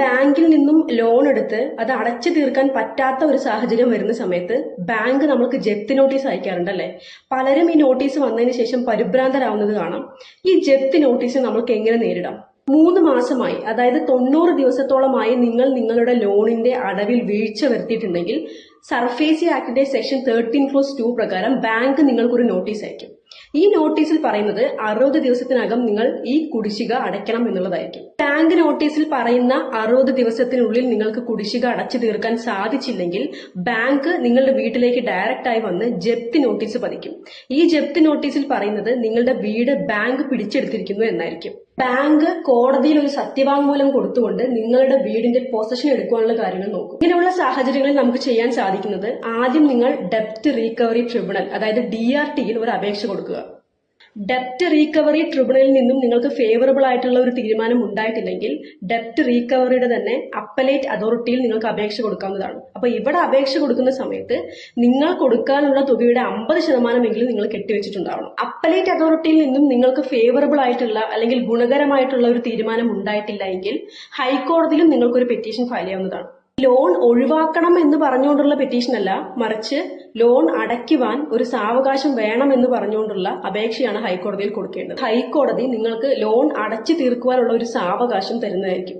ബാങ്കിൽ നിന്നും ലോൺ എടുത്ത് അത് അടച്ചു തീർക്കാൻ പറ്റാത്ത ഒരു സാഹചര്യം വരുന്ന സമയത്ത് ബാങ്ക് നമ്മൾക്ക് ജപ്തി നോട്ടീസ് അയക്കാറുണ്ടല്ലേ പലരും ഈ നോട്ടീസ് വന്നതിന് ശേഷം പരിഭ്രാന്തരാവുന്നത് കാണാം. ഈ ജപ്തി നോട്ടീസ് നമ്മൾക്ക് എങ്ങനെ നേരിടാം? മൂന്ന് മാസമായി അതായത് തൊണ്ണൂറ് ദിവസത്തോളമായി നിങ്ങൾ നിങ്ങളുടെ ലോണിന്റെ അടവിൽ വീഴ്ച വരുത്തിയിട്ടുണ്ടെങ്കിൽ സർഫേസി ആക്ടിന്റെ സെക്ഷൻ തേർട്ടീൻ ക്ലോസ് ടു പ്രകാരം ബാങ്ക് നിങ്ങൾക്കൊരു നോട്ടീസ് അയക്കും. ഈ നോട്ടീസിൽ പറയുന്നത് അറുപത് ദിവസത്തിനകം നിങ്ങൾ ഈ കുടിശ്ശിക അടയ്ക്കണം എന്നുള്ളതായിരിക്കും. ബാങ്ക് നോട്ടീസിൽ പറയുന്ന അറുപത് ദിവസത്തിനുള്ളിൽ നിങ്ങൾക്ക് കുടിശ്ശിക അടച്ചു തീർക്കാൻ സാധിച്ചില്ലെങ്കിൽ ബാങ്ക് നിങ്ങളുടെ വീട്ടിലേക്ക് ഡയറക്റ്റ് ആയി വന്ന് ജപ്തി നോട്ടീസ് പതിക്കും. ഈ ജപ്തി നോട്ടീസിൽ പറയുന്നത് നിങ്ങളുടെ വീട് ബാങ്ക് പിടിച്ചെടുത്തിരിക്കുന്നു എന്നായിരിക്കും. ബാങ്ക് കോടതിയിൽ ഒരു സത്യവാങ്മൂലം കൊടുത്തുകൊണ്ട് നിങ്ങളുടെ വീടിന്റെ പൊസഷൻ എടുക്കാനുള്ള കാര്യങ്ങൾ നോക്കും. ഇങ്ങനെയുള്ള സാഹചര്യങ്ങളിൽ നമുക്ക് ചെയ്യാൻ സാധിക്കുന്നത് ആദ്യം നിങ്ങൾ ഡെപ്റ്റ് റീകവറി ട്രിബ്യൂണൽ അതായത് ഡി ആർ ടിയിൽ ഒരു അപേക്ഷ കൊടുക്കുക. ഡെപ്റ്റ് റീകവറി ട്രിബ്യൂണലിൽ നിന്നും നിങ്ങൾക്ക് ഫേവറബിൾ ആയിട്ടുള്ള ഒരു തീരുമാനം ഉണ്ടായിട്ടില്ലെങ്കിൽ ഡെപ്റ്റ് റീകവറിയുടെ തന്നെ അപ്പലേറ്റ് അതോറിറ്റിയിൽ നിങ്ങൾക്ക് അപേക്ഷ കൊടുക്കാവുന്നതാണ്. അപ്പോൾ ഇവിടെ അപേക്ഷ കൊടുക്കുന്ന സമയത്ത് നിങ്ങൾ കൊടുക്കാനുള്ള തുകയുടെ അമ്പത് ശതമാനമെങ്കിലും നിങ്ങൾ കെട്ടിവെച്ചിട്ടുണ്ടാവണം. അപ്പലേറ്റ് അതോറിറ്റിയിൽ നിന്നും നിങ്ങൾക്ക് ഫേവറബിൾ ആയിട്ടുള്ള അല്ലെങ്കിൽ ഗുണകരമായിട്ടുള്ള ഒരു തീരുമാനം ഉണ്ടായിട്ടില്ല എങ്കിൽ ഹൈക്കോടതിയിലും നിങ്ങൾക്കൊരു പെറ്റീഷൻ ഫയൽ ചെയ്യാവുന്നതാണ്. ലോൺ ഒഴിവാക്കണം എന്ന് പറഞ്ഞുകൊണ്ടുള്ള പെറ്റീഷൻ അല്ല മറിച്ച് ലോൺ അടയ്ക്കുവാൻ ഒരു സാവകാശം വേണം എന്ന് പറഞ്ഞുകൊണ്ടുള്ള അപേക്ഷയാണ് ഹൈക്കോടതിയിൽ കൊടുക്കേണ്ടത്. ഹൈക്കോടതി നിങ്ങൾക്ക് ലോൺ അടച്ചു തീർക്കുവാനുള്ള ഒരു സാവകാശം തരുന്നതായിരിക്കും.